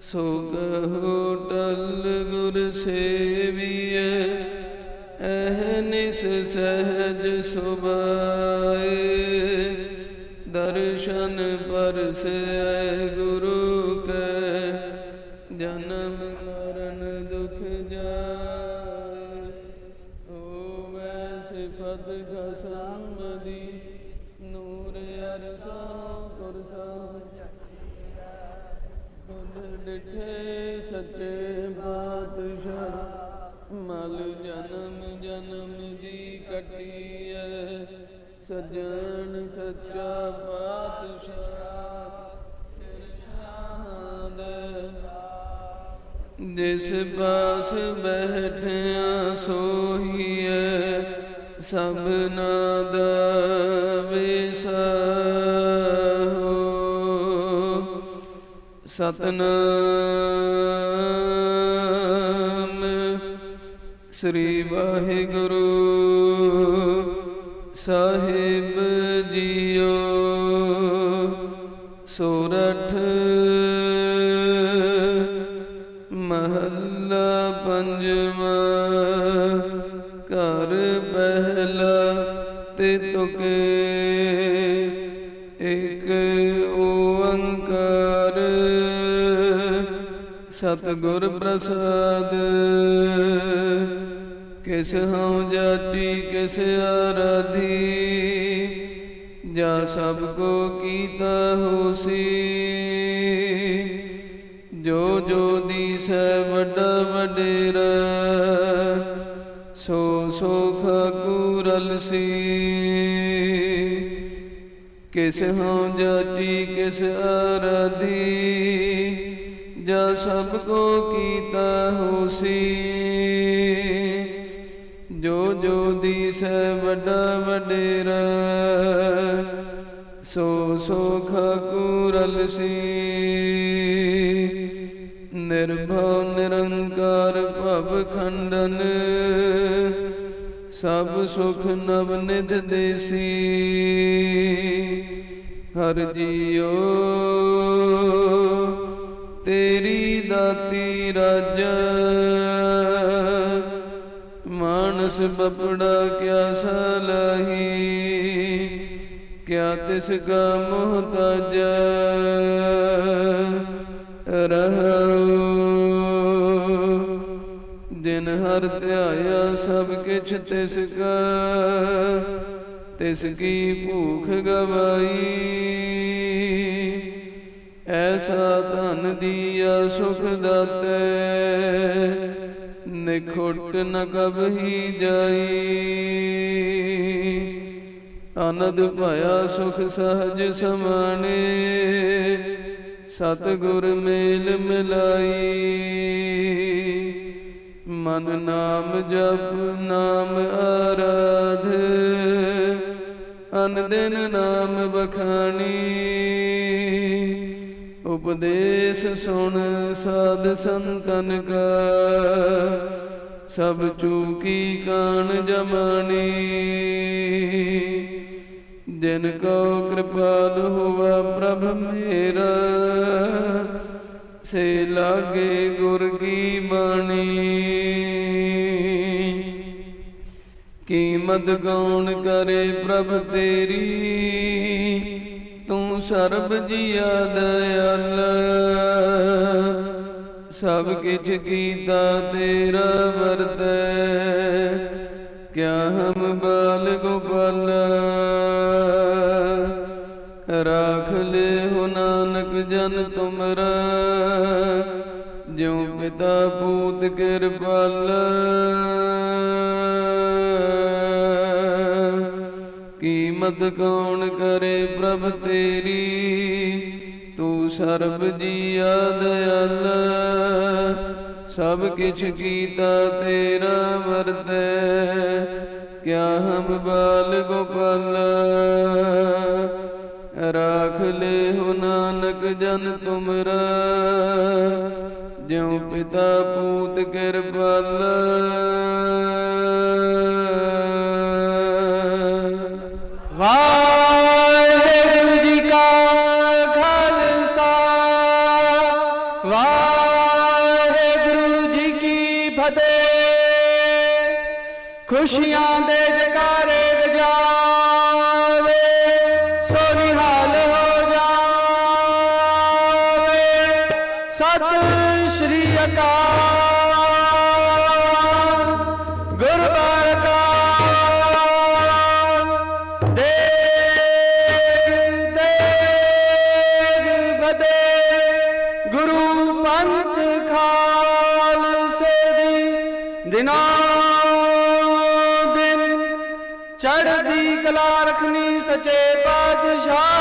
ਸੋ ਕਹੋ ਟਲ ਗੁਰ ਸੇਵੀਐ ਅਹਨਿਸ ਸਹਿਜ ਸੁਭਾਏ। ਦਰਸ਼ਨ ਪਰਸੈ ਗੁਰੂ ਕੈ, ਜਨਮ ਮਰਨ ਦੁਖ ਜਾਏ। ਹੋਵੈ ਸਿਫਤ ਖਸਮ ਦੀ, ਨੂਰ ਅਰਸਾ ਕੁਰਸਾ ਖੁਦ ਡਿਠੇ ਸੱਚੇ ਪਾਤਸ਼ਾਹ ਮਲ ਜਨਮ ਜਨਮ ਦੀ ਕਟੀਐ ਸਜਣ ਸੱਚਾ ਪਾਤਸ਼ਾਹ ਸਿਰ ਸ਼ਾਹਦ ਜਿਸ ਪਾਸ ਬੈਠਿਆ ਸੋਹੀਐ ਸਭਨਾ ਦਾ ਸਤਨਾਮ। ਸ੍ਰੀ ਵਾਹਿਗੁਰੂ ਸਾਹਿਬ ਜੀਓ। ਸੋਰਠ ਮਹੱਲਾ ਪੰਜਵਾਂ। ਘਰ ਪਹਿਲਾ ਤੇ ਤੁਕੇ। ਇਕ ਓੰਕਾਰ ਸਤਿਗੁਰ ਪ੍ਰਸਾਦ ਕਿਸ ਹਉ ਜਾਚੀ, ਕਿਸ ਆਰਾਧੀ, ਜਾ ਸਭ ਕੋ ਕੀਤਾ ਹੋਸੀ। ਜੋ ਜੋ ਦੀਸੈ ਵੱਡਾ ਵਡੇਰਾ, ਸੋ ਸੋ ਖਕੂਰਲ ਸੀ ਕਿਸ ਹਉ ਜਾਚੀ, ਕਿਸ ਆਰਾਧੀ ਜਾ ਸਭ ਕੋ ਕੀਤਾ ਹੋਸੀ। ਜੋ ਜੋ ਦੀਸੈ ਵੱਡਾ ਵਡੇਰਾ ਸੋ ਸੋ ਖਕੂਰਲ ਸੀ। ਨਿਰਭਉ ਨਿਰੰਕਾਰ ਭਵ ਖੰਡਨ, ਸਭ ਸੁਖ ਨਵ ਨਿਧ ਦੇਸੀ। ਹਰ ਜੀਓ। ਤੇਰੀ ਦਾਤੀ ਰਾਜਾ। ਮਾਨਸ ਬਪੜਾ ਕਿਆ ਸਲਾਹੀ ਕਿਆ ਤਿਸ ਕਾ ਮੁਹਤਾਜਾ। ਰਹੋ ਦਿਨ ਹਰ ਧਿਆਇਆ ਸਭ ਕਿਛ ਤਿਸ ਕਾ। ਤਿਸ ਕੀ ਭੂਖ ਗਵਾਈ। ਐਸਾ ਧਨ ਦੀਆ ਸੁਖ ਦਾਤੇ, ਨਿਖੁੱਟ ਨ ਕਬਹੀ ਜਾਈ। ਆਨੰਦ ਭਇਆ ਸੁਖ ਸਹਜ ਸਮਾਣੇ, ਸਤਿਗੁਰ ਮੇਲ ਮਿਲਾਈ। ਮਨ ਨਾਮ ਜਪ, ਨਾਮ ਆਰਾਧ, ਅਨ ਦਿਨ ਨਾਮ ਬਖਾਣੀ ਉਪਦੇਸ਼ ਸੁਣ ਸਾਧ ਸੰਤਨ ਕਾ ਸਭ ਚੂਕੀ ਕਾਣ ਜਮਾਨੀ। ਜਿਨ ਕੋ ਕਿਰਪਾਲ ਹੋਵਾ ਪ੍ਰਭ ਮੇਰਾ, ਸੇ ਲਾਗੇ ਗੁਰ ਕੀ ਬਾਣੀ। ਕੀਮਤ ਕੌਣ ਕਰੇ ਪ੍ਰਭ ਤੇਰੀ ਸਰਬ ਜੀਆ ਦਇਆਲ ਸਭ ਕਿਛ ਕੀਤਾ ਤੇਰਾ ਵਰਤੈ ਕਿਆ ਹਮ ਬਾਲ ਗੋਪਾਲ। ਰਾਖ ਲੈ ਹੋ ਨਾਨਕ ਜਨ ਤੁਮਰਾ। ਜਿਉ ਪਿਤਾ ਪੂਤ ਕਿਰਪਾਲ। ਕੀਮਤ ਕੌਣ ਕਰੇ ਪ੍ਰਭ ਤੇਰੀ? ਤੂੰ ਸਰਬ ਜੀਆ ਦਇਆਲ। ਸਭ ਕਿਛ ਕੀਤਾ ਤੇਰਾ ਵਰਤੈ। ਕਿਆ ਹਮ ਬਾਲ ਗੋਪਾਲ? ਰਾਖ ਲੈ ਹੋ ਨਾਨਕ ਜਨ ਤੁਮਰਾ। ਜਿਉ ਪਿਤਾ ਪੂਤ ਕਿਰਪਾਲ। ਫਤਿਹ ਖੁਸ਼ੀਆਂ ਦੇ ਜਕਾਰੇ ਗਜਾਵੇ ਸੋ ਨਿਹਾਲ ਹੋ ਜਾਵੇ। ਸਤਿ ਸ਼੍ਰੀ ਅਕਾਲ। ਦਿਨ ਚੜ੍ਹਦੀ ਕਲਾ ਰਖਣੀ ਸੱਚੇ ਪਾਤਸ਼ਾਹ।